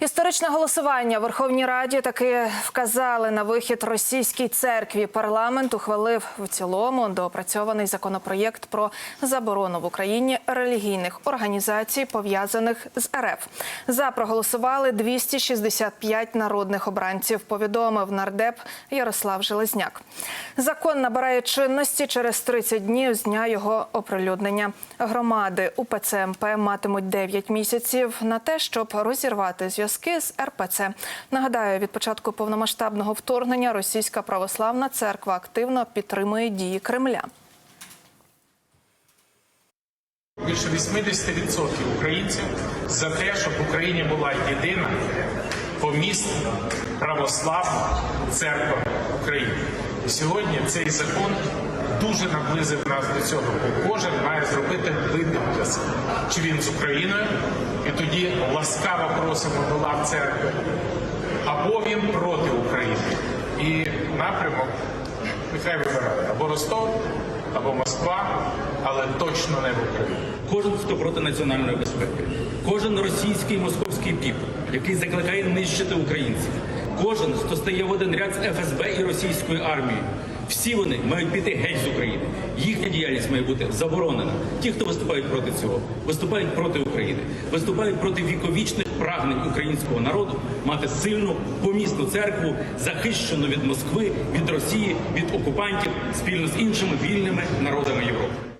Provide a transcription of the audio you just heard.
Історичне голосування в Верховній Раді таки вказали на вихід російській церкві. Парламент ухвалив в цілому доопрацьований законопроєкт про заборону в Україні релігійних організацій, пов'язаних з РФ. За проголосували 265 народних обранців. Повідомив нардеп Ярослав Железняк. Закон набирає чинності через 30 днів з дня його оприлюднення. Громади УПЦ МП матимуть 9 місяців на те, щоб розірвати зв'язки з РПЦ. Нагадаю, від початку повномасштабного вторгнення Російська православна церква активно підтримує дії Кремля. Більше 80% українців за те, щоб в Україні була єдина помісна православна церква України. І сьогодні цей закон дуже наблизив нас до цього, бо кожен має зробити вибір для себе. Чи він з Україною, і тоді ласкаво просимо до лав церкви, або він проти України. І напрямок нехай вибирає або Ростов, або Москва, але точно не в Україні. Кожен, хто проти національної безпеки, кожен російський московський піп, який закликає нищити українців, кожен, хто стає в один ряд з ФСБ і російською армією. Всі вони мають піти геть з України. Їхня діяльність має бути заборонена. Ті, хто виступають проти цього, виступають проти України, виступають проти віковічних прагнень українського народу мати сильну помісну церкву, захищену від Москви, від Росії, від окупантів спільно з іншими вільними народами Європи.